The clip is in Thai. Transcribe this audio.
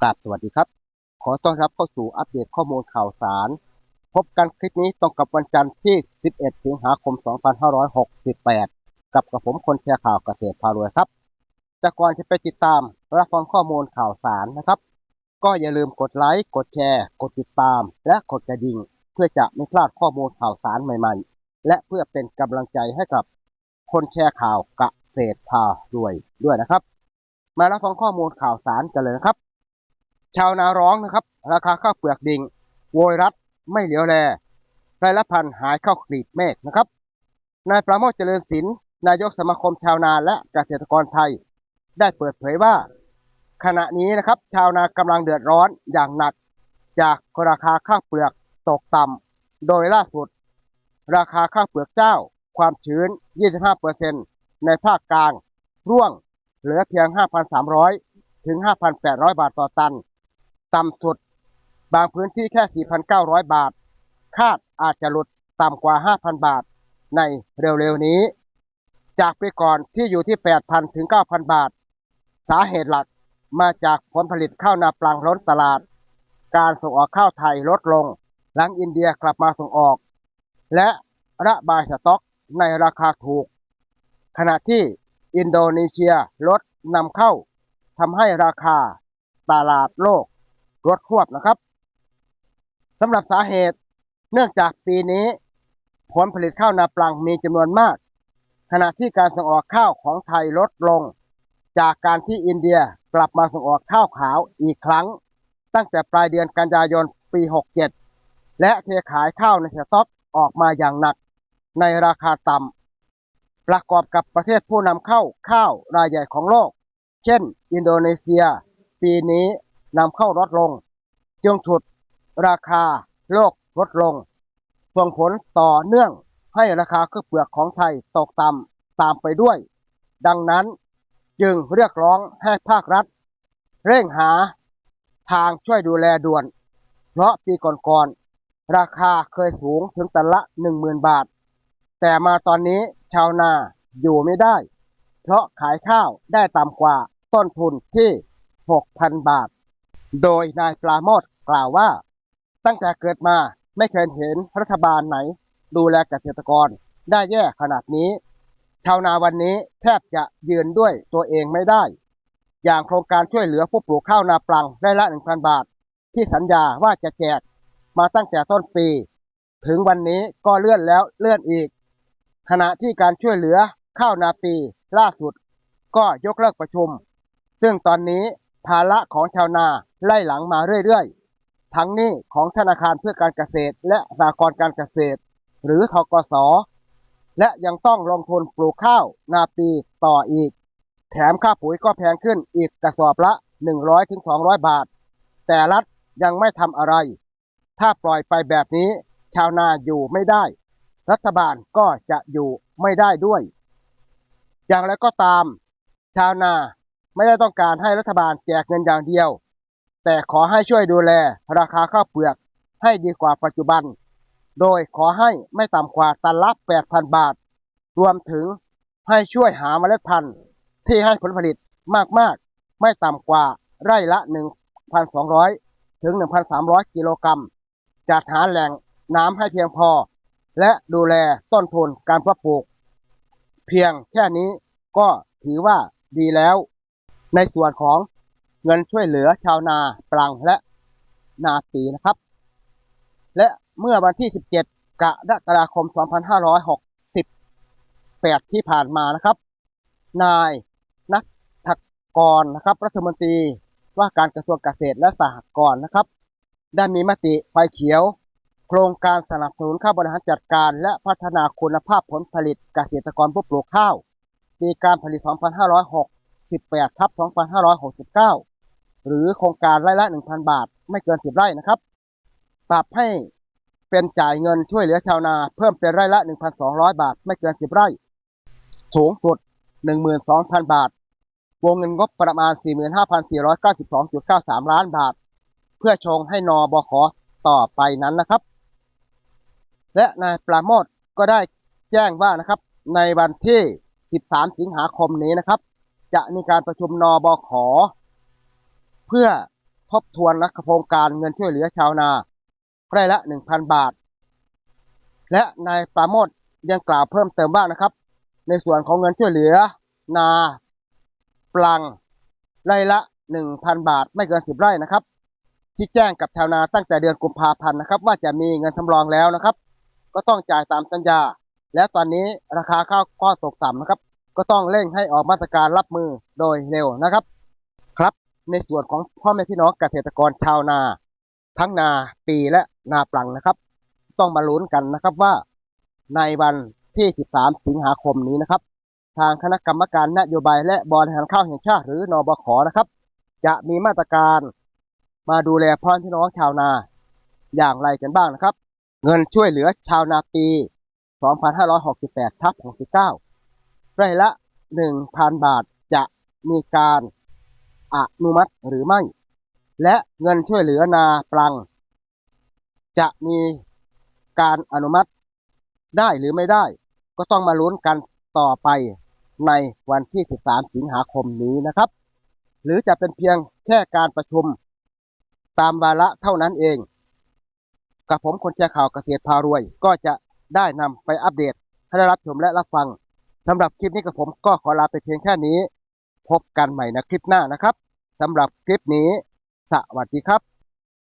กราบสวัสดีครับ ขอต้อนรับเข้าสู่อัปเดตข้อมูลข่าวสาร พบกันคลิปนี้ตรงกับวันจันทร์ที่ 11 สิงหาคม 2568 กับกระผมคนแชร์ข่าวเกษตรพารวยครับ แต่ก่อนจะไปติดตามรับฟังข้อมูลข่าวสารนะครับ ก็อย่าลืมกดไลค์ กดแชร์ กดติดตาม และกดกระดิ่ง เพื่อจะไม่พลาดข้อมูลข่าวสารใหม่ๆ และเพื่อเป็นกำลังใจให้กับคนแชร์ข่าวเกษตรพารวยด้วยนะครับ มารับฟังข้อมูลข่าวสารกันเลยนะครับ ชาวนาร้องนะครับ ราคาข้าวเปลือกดิ่งโวยรัดไม่เหลียวแลรายละพันหายเข้ากรีบเมฆนะครับนายประโมทเจริญศิลป์นายกสมาคมชาวนาและเกษตรกรไทย ได้เปิดเผยว่า ขณะนี้นะครับ ชาวนากำลังเดือดร้อนอย่างหนัก จากราคาข้าวเปลือกตกต่ำโดยล่าสุด ราคาข้าวเปลือกเจ้า ความชื้น 25%ในภาคกลาง ร่วงเหลือเพียง 5,300 ถึง 5,800 บาทต่อตัน ต่ำสุด บางพื้นที่แค่ 4,900 บาท คาดอาจจะหลุดต่ำกว่า 5,000 บาทในเร็วๆนี้ จากปีก่อนที่อยู่ที่ 8,000 ถึง 9,000 บาท สาเหตุหลักมาจากผลผลิตข้าวนาปลังล้นตลาด การส่งออกข้าวไทยลดลง หลังอินเดียกลับมาส่งออก และระบายสต็อกในราคาถูก ขณะที่อินโดนีเซียลดนำเข้าทำให้ราคาตลาดโลก ลดควบนะครับสำหรับสาเหตุเนื่องจากปีนี้ ผลผลิตข้าวนาปลังมีจำนวนมาก ขณะที่การส่งออกข้าวของไทยลดลง จากการที่อินเดียกลับมาส่งออกข้าวขาวอีกครั้ง ตั้งแต่ปลายเดือนกันยายนปี 67 และเทขายข้าวในสต็อกออกมาอย่างหนัก ในราคาต่ำประกอบกับประเทศผู้นำเข้าข้าวรายใหญ่ของโลก เช่น อินโดนีเซีย ปีนี้ นำเข้าลดลง จึงฉุดราคาโลกลดลง ส่งผลต่อเนื่องให้ราคาข้าวเปลือกของไทยตกต่ำตามไปด้วย ดังนั้นจึงเรียกร้องให้ภาครัฐ เร่งหาทางช่วยดูแลด่วน เพราะปีก่อนๆ ราคาเคยสูงถึงตันละ 10,000 บาท แต่มาตอนนี้ชาวนาอยู่ไม่ได้ เพราะขายข้าวได้ต่ำกว่าต้นทุนที่ 6,000 บาท โดยนายปราโมทกล่าวว่า ตั้งแต่เกิดมาไม่เคยเห็นรัฐบาลไหน ดูแลเกษตรกรได้แย่ขนาดนี้ ชาวนาวันนี้แทบจะยืนด้วยตัวเองไม่ได้ อย่างโครงการช่วยเหลือผู้ปลูกข้าวนาปลังได้ละ 1,000 บาท ที่สัญญาว่าจะแจกมาตั้งแต่ต้นปี ถึงวันนี้ก็เลื่อนแล้วเลื่อนอีก ขณะที่การช่วยเหลือข้าวนาปีล่าสุด ก็ยกเลิกประชุม ซึ่งตอนนี้ภาระของชาวนา ไล่หลังมาเรื่อยๆ ทั้งนี้ของธนาคารเพื่อการเกษตร และสหกรณ์การเกษตร หรือทกส และยังต้องลงทุนปลูกข้าวนาปีต่ออีก แถมค่าปุ๋ยก็แพงขึ้นอีกกระสอบละ 100-200 บาท แต่รัฐยังไม่ทำอะไร ถ้าปล่อยไปแบบนี้ ชาวนาอยู่ไม่ได้ รัฐบาลก็จะอยู่ไม่ได้ด้วย อย่างไรก็ตาม ชาวนาไม่ได้ต้องการให้รัฐบาลแจกเงินอย่างเดียว แต่ขอให้ช่วยดูแลราคาข้าวเปลือกให้ดีกว่าปัจจุบัน โดยขอให้ไม่ต่ำกว่าตันละ 8,000 บาท รวมถึงให้ช่วยหาเมล็ดพันธุ์ที่ให้ผลผลิตมากๆ ไม่ต่ำกว่าไร่ละ 1,200 ถึง 1,300 กิโลกรัมจัดหาแหล่งน้ำให้เพียงพอ และดูแลต้นทุนการเพาะปลูก เพียงแค่นี้ก็ถือว่าดีแล้ว ในส่วนของ เงินช่วยเหลือชาวนาปลังและนาปีนะครับ และเมื่อวันที่ 17 กรกฎาคม 2568 ที่ผ่านมานะครับ นายนัทกรนะครับ รัฐมนตรีว่าการกระทรวงเกษตรและสหกรณ์นะครับ ได้มีมติไฟเขียว โครงการสนับสนุนข้าวบริหารจัดการ และพัฒนาคุณภาพผลผลิตเกษตรกรผู้ปลูกข้าวปีการผลิต 2568ทับ2569 หรือโครงการไร่ละ1,000บาท ไม่เกิน10ไร่นะครับ ปรับให้เป็นจ่ายเงินช่วยเหลือชาวนา เพิ่มเป็นไร่ละ 1,200 บาท ไม่เกิน10ไร่ สูงสุด 12,000 บาท วงเงินงบประมาณ 45,492.93 ล้านบาท เพื่อชงให้นอบขต่อไปนั้นนะครับ และนายปราโมทก็ได้แจ้งว่านะครับ ในวันที่ 13 สิงหาคมนี้นะครับ จะมีการประชุมนบข เพื่อทบทวนนะโครงการเงินช่วยเหลือชาวนาไร่ละ 1,000 บาท และนายปราโมทยังกล่าวเพิ่มเติมว่านะครับ ในส่วนของเงินช่วยเหลือ นาปลังไร่ละ 1,000 บาท ไม่เกิน 10 ไร่นะครับ ที่แจ้งกับชาวนาตั้งแต่เดือนกุมภาพันธ์นะครับ ว่าจะมีเงินสำรองแล้วนะครับ ก็ต้องจ่ายตามสัญญา และตอนนี้ราคาข้าวก็ตกต่ำนะครับ ก็ต้องเร่งให้ออกมาตรการรับมือโดยเร็วนะครับ ในส่วนของพ่อแม่พี่น้องเกษตรกรชาวนา ทั้งนาปีและนาปลังนะครับ ต้องมาลุ้นกันนะครับว่า ในวันที่ 13 สิงหาคมนี้นะครับ ทางคณะกรรมการนโยบายและบริหารข้าวแห่งชาติหรือนบขนะครับ จะมีมาตรการมาดูแลพ่อพี่น้องชาวนา อย่างไรกันบ้างนะครับ เงินช่วยเหลือชาวนาปี 2568ทับ69ไร่ละ 1,000 บาทจะมีการ อนุมัติหรือไม่ และเงินช่วยเหลือนาปลัง จะมีการอนุมัติได้หรือไม่ได้ ก็ต้องมาลุ้นกันต่อไปในวันที่ 13 สิงหาคมนี้นะครับ หรือจะเป็นเพียงแค่การประชุมตามวาระเท่านั้นเอง กับผมคนแชร์ข่าวเกษตรพารวย ก็จะได้นำไปอัปเดตให้ได้รับชมและรับฟังสำหรับคลิปนี้กับผมก็ขอลาไปเพียงแค่นี้ พบกันใหม่นะคลิปหน้านะครับสำหรับคลิปนี้ สวัสดีครับ